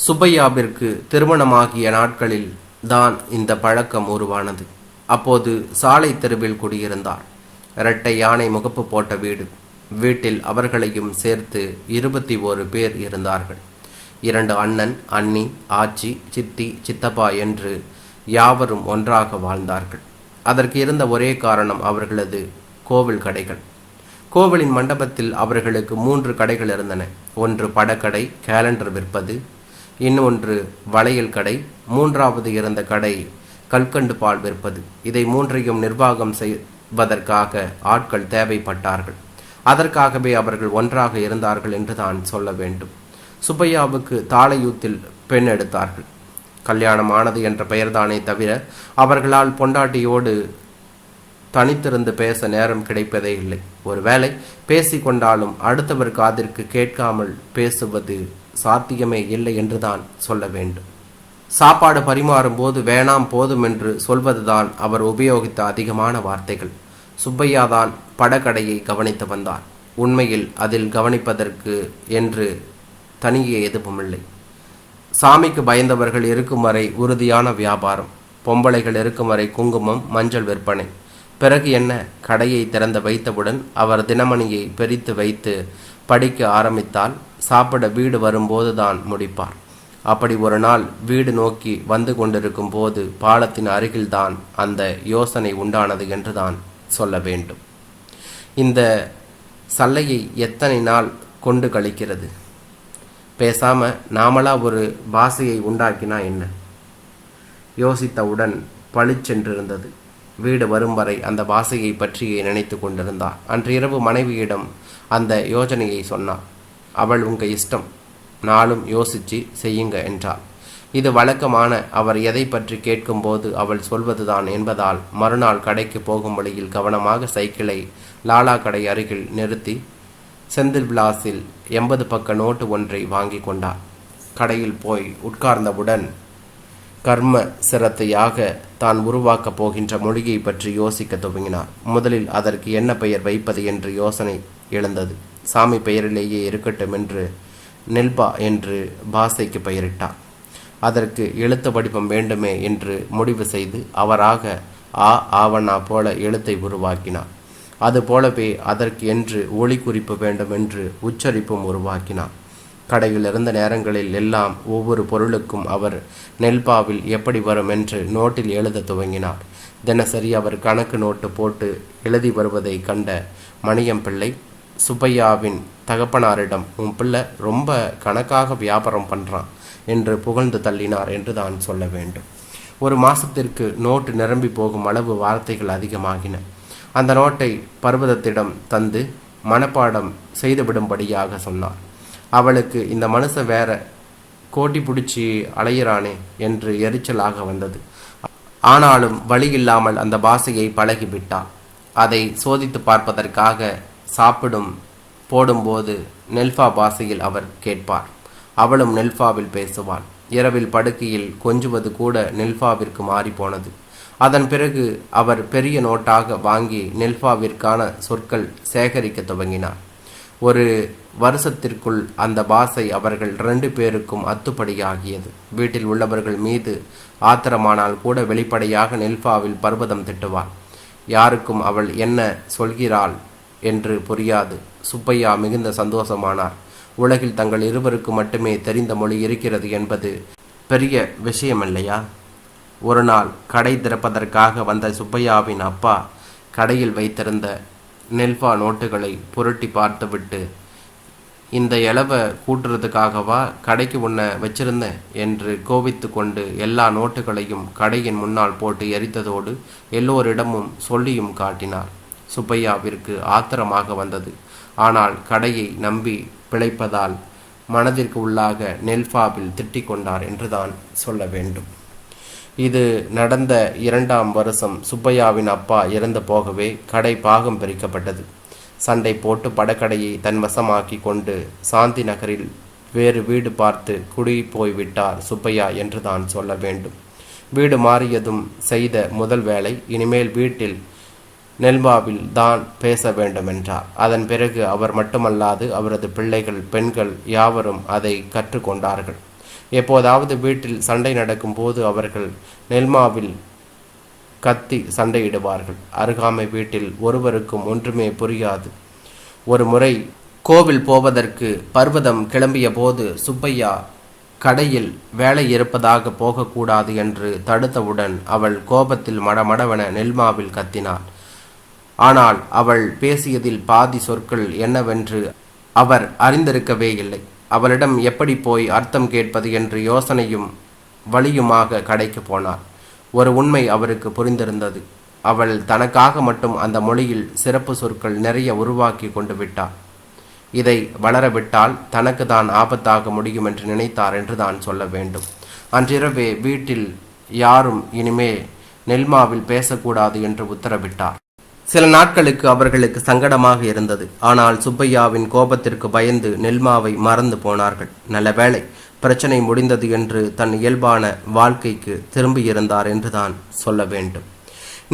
சுப்பையாவிற்கு திருமணமாகிய நாட்களில் தான் இந்த பழக்கம் உருவானது. அப்போது சாலை தெருவில் குடியிருந்தார். இரட்டை யானை முகப்பு போட்ட வீடு. வீட்டில் அவர்களையும் சேர்த்து இருபத்தி ஓரு பேர் இருந்தார்கள். இரண்டு அண்ணன் அண்ணி ஆச்சி சித்தி சித்தப்பா என்று யாவரும் ஒன்றாக வாழ்ந்தார்கள். அதற்கு இருந்த ஒரே காரணம் அவர்களது கோவில் கடைகள். கோவிலின் மண்டபத்தில் அவர்களுக்கு மூன்று கடைகள் இருந்தன. ஒன்று படக்கடை கேலண்டர் விற்பது இன்னொன்று வளையல் கடை மூன்றாவது இருந்த கடை கல்கண்டு பால் விற்பது. இதை மூன்றையும் நிர்வாகம் செய்வதற்காக ஆட்கள் தேவைப்பட்டார்கள். அதற்காகவே அவர்கள் ஒன்றாக இருந்தார்கள் என்று தான் சொல்ல வேண்டும். சுப்பையாவுக்கு தாளையூத்தில் பெண் எடுத்தார்கள். கல்யாணம் ஆனது என்ற பெயர்தானே தவிர அவர்களால் பொண்டாட்டியோடு தனித்திருந்து பேச நேரம் கிடைப்பதே இல்லை. ஒருவேளை பேசிக்கொண்டாலும் அடுத்தவர் காதிற்கு கேட்காமல் பேசுவது சாத்தியமே இல்லை என்றுதான் சொல்ல வேண்டும். சாப்பாடு பரிமாறும் போது வேணாம் போதும் என்று சொல்வதுதான் அவர் உபயோகித்த அதிகமான வார்த்தைகள். சுப்பையா தான் படக்கடையை கவனித்து வந்தார். உண்மையில் அதில் கவனிப்பதற்கு என்று தனியே எதுவுமில்லை. சாமிக்கு பயந்தவர்கள் இருக்கும் வரை உறுதியான வியாபாரம் பொம்பளைகள் இருக்கும் வரை குங்குமம் மஞ்சள் விற்பனை. பிறகு என்ன? கடையை திறந்து வைத்தவுடன் அவர் தினமணியை பிரித்து வைத்து படிக்க ஆரம்பித்தால் சாப்பிட வீடு வரும்போது தான் முடிப்பார். அப்படி ஒரு நாள் வீடு நோக்கி வந்து கொண்டிருக்கும் போது பாலத்தின் அருகில்தான் அந்த யோசனை உண்டானது என்றுதான் சொல்ல வேண்டும். இந்த சல்லையை எத்தனை நாள் கொண்டு கழிக்கிறது? பேசாம நாமளா ஒரு பாசையை உண்டாக்கினா என்ன? யோசித்தவுடன் பளிச்சென்றிருந்தது வீடு வரும் வரை அந்த பாசையை பற்றியே நினைத்து கொண்டிருந்தார். அன்று இரவு மனைவியிடம் அந்த யோசனையை சொன்னார். அவள் உங்க இஷ்டம். நாளும் யோசிச்சு செய்யுங்க என்றாள். இது வழக்கமான அவர் எதை பற்றி கேட்கும்போது அவள் சொல்வதுதான் என்பதால் மறுநாள் கடைக்கு போகும் வழியில் கவனமாக சைக்கிளை லாலா கடை அருகில் நிறுத்தி செந்தில் விலாஸில் எண்பது பக்க நோட்டு ஒன்றை வாங்கி கொண்டார். கடையில் போய் உட்கார்ந்தவுடன் கர்ம சிரத்தையாக தான் உருவாக்கப் போகின்ற மொழியை பற்றி யோசிக்க துவங்கினார். முதலில் அதற்கு என்ன பெயர் வைப்பது என்று யோசனை எழுந்தது. சாமி பெயரிலேயே இருக்கட்டும் என்று நெல்பா என்று பாசைக்கு பெயரிட்டார் அதற்கு எழுத்து வடிவம் வேண்டுமே என்று முடிவு செய்து அவராக ஆ ஆவண்ணா போல எழுத்தை உருவாக்கினார் அதுபோலவே அதற்கு என்று ஒளி குறிப்பு வேண்டும் என்று உச்சரிப்பும் உருவாக்கினார் கடையில் இருந்த நேரங்களில் எல்லாம் ஒவ்வொரு பொருளுக்கும் அவர் நெல்பாவில் எப்படி வரும் என்று நோட்டில் எழுத துவங்கினார். தினசரி அவர் கணக்கு நோட்டு போட்டு எழுதி வருவதை கண்ட மணியம்பிள்ளை சுப்பையாவின் தகப்பனாரிடம் உன் பிள்ளை ரொம்ப கணக்காக வியாபாரம் பண்ணுறான் என்று புகழ்ந்து தள்ளினார் என்று தான் சொல்ல வேண்டும். ஒரு மாசத்திற்கு நோட்டு நிரம்பி போகும் அளவு வார்த்தைகள் அதிகமாகின. அந்த நோட்டை பர்வதத்திடம் தந்து மனப்பாடம் செய்துவிடும்படியாக சொன்னார். அவளுக்கு இந்த மனுஷன் வேற கோட்டி பிடிச்சி அலையிறானே என்று எரிச்சலாக வந்தது. ஆனாலும் வழி இல்லாமல் அந்த பாஷையை பழகிவிட்டாள் அதை சோதித்து பார்ப்பதற்காக சாப்பிடும் போடும்போது நெல்ஃபா பாஷையில் அவர் கேட்பார். அவளும் நெல்ஃபாவில் பேசுவாள். இரவில் படுக்கையில் கொஞ்சுவது கூட நெல்ஃபாவிற்கு மாறி போனது அதன் பிறகு அவர் பெரிய நோட்டாக வாங்கி நெல்ஃபாவிற்கான சொற்கள் சேகரிக்க துவங்கினார். ஒரு வருஷத்திற்குள் அந்த பாசை அவர்கள் ரெண்டு பேருக்கும் அத்துப்படியாகியது. வீட்டில் உள்ளவர்கள் மீது ஆத்திரமானால் கூட வெளிப்படையாக நெல்ஃபாவில் பர்வதம் திட்டுவார் யாருக்கும் அவள் என்ன சொல்கிறாள் என்று புரியாது. சுப்பையா மிகுந்த சந்தோஷமானார். உலகில் தங்கள் இருவருக்கு மட்டுமே தெரிந்த மொழி இருக்கிறது என்பது பெரிய விஷயமல்லையா? ஒரு நாள் கடை திறப்பதற்காக வந்த சுப்பையாவின் அப்பா கடையில் வைத்திருந்த நெல்பா நோட்டுகளை புரட்டி பார்த்துவிட்டு இந்த இலவை கூட்டுறதுக்காகவா கடைக்கு உன்னை வச்சிருந்தேன் என்று கோபித்து கொண்டு எல்லா நோட்டுகளையும் கடையின் முன்னால் போட்டு எரித்ததோடு எல்லோரிடமும் சொல்லியும் காட்டினார். சுப்பையாவிற்கு ஆத்திரமாக வந்தது. ஆனால் கடையை நம்பி பிழைப்பதால் மனதிற்கு உள்ளாக நெல்ஃபாவில் திட்டிக் கொண்டார் என்றுதான் சொல்ல வேண்டும். இது நடந்த இரண்டாம் வருஷம் சுப்பையாவின் அப்பா இறந்து போகவே கடை பாகம் பிரிக்கப்பட்டது. சண்டை போட்டு படக்கடையை தன் வசமாக்கி கொண்டு சாந்தி நகரில் வேறு வீடு பார்த்து குடி போய்விட்டார் சுப்பையா என்று தான் சொல்ல வேண்டும். வீடு மாறியதும் செய்த முதல் வேலை இனிமேல் வீட்டில் நெல்பாவில் தான் பேச வேண்டும் என்றார் அதன் பிறகு அவர் மட்டுமல்லாது அவரது பிள்ளைகள் பெண்கள் யாவரும் அதை கற்றுக்கொண்டார்கள். எப்போதாவது வீட்டில் சண்டை நடக்கும் போது அவர்கள் நெல்மாவில் கத்தி சண்டையிடுவார்கள். அருகாமை வீட்டில் ஒருவருக்கும் ஒன்றுமே புரியாது. ஒரு முறை கோவில் போவதற்கு பர்வதம் கிளம்பிய போது சுப்பையா கடையில் வேலை இருப்பதாக போகக்கூடாது என்று தடுத்தவுடன் அவள் கோபத்தில் மடமடவென நெல்மாவில் கத்தினாள். ஆனால் அவள் பேசியதில் பாதி சொற்கள் என்னவென்று அவர் அறிந்திருக்கவே இல்லை. அவளிடம் எப்படி போய் அர்த்தம் கேட்பது என்று யோசனையும் வழியுமாக கடைக்கு போனார். ஒரு உண்மை அவருக்கு புரிந்திருந்தது. அவள் தனக்காக மட்டும் அந்த மொழியில் சிறப்பு சொற்கள் நிறைய உருவாக்கி கொண்டு விட்டார் இதை வளரவிட்டால் தனக்கு தான் ஆபத்தாக முடியும் என்று நினைத்தார் என்று தான் சொல்ல வேண்டும். அன்றிரவே வீட்டில் யாரும் இனிமே நெல்மாவில் பேசக்கூடாது என்று உத்தரவிட்டார். சில நாட்களுக்கு அவர்களுக்கு சங்கடமாக இருந்தது. ஆனால் சுப்பையாவின் கோபத்திற்கு பயந்து நெல்மாவை மறந்து போனார்கள். நல்ல வேளை பிரச்சனை முடிந்தது என்று தன் இயல்பான வாழ்க்கைக்கு திரும்பியிருந்தார் என்றுதான் சொல்ல வேண்டும்.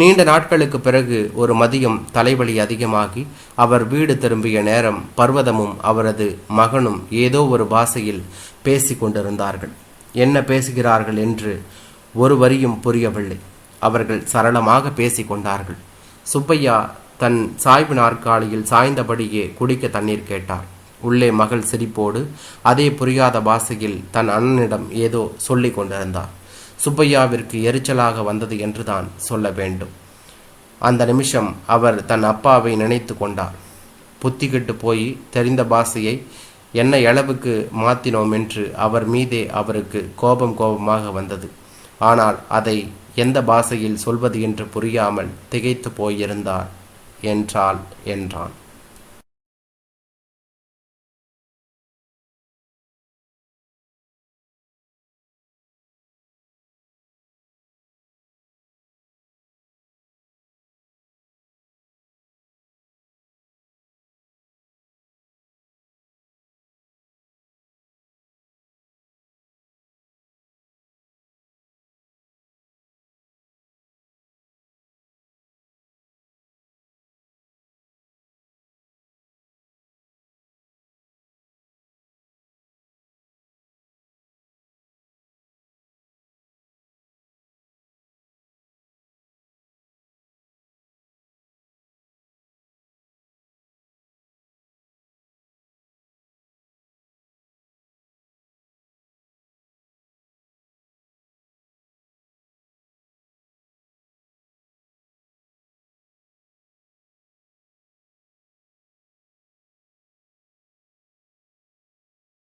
நீண்ட நாட்களுக்கு பிறகு ஒரு மதியம் தலைவலி அதிகமாகி அவர் வீடு திரும்பிய நேரம் பர்வதமும் அவரது மகனும் ஏதோ ஒரு பாஷையில் பேசி கொண்டிருந்தார்கள். என்ன பேசுகிறார்கள் என்று ஒரு வரியும் புரியவில்லை. அவர்கள் சரளமாக பேசிக் கொண்டார்கள். சுப்பையா தன் சாய்வு நாற்காலியில் சாய்ந்தபடியே குடிக்க தண்ணீர் கேட்டார். உள்ளே மகள் சிரிப்போடு அதே புரியாத பாசையில் தன் அண்ணனிடம் ஏதோ சொல்லி கொண்டிருந்தார். சுப்பையாவிற்கு எரிச்சலாக வந்தது என்றுதான் சொல்ல வேண்டும். அந்த நிமிஷம் அவர் தன் அப்பாவை நினைத்து கொண்டார். புத்திக்கிட்டு போய் தெரிந்த பாஷையை என்ன அளவுக்கு மாத்தினோம் என்று அவர் மீதே அவருக்கு கோபம் கோபமாக வந்தது. ஆனால் அதை எந்த பாஷையில் சொல்வது என்று புரியாமல் திகைத்து போயிருந்தார். என்றாள் என்றான்.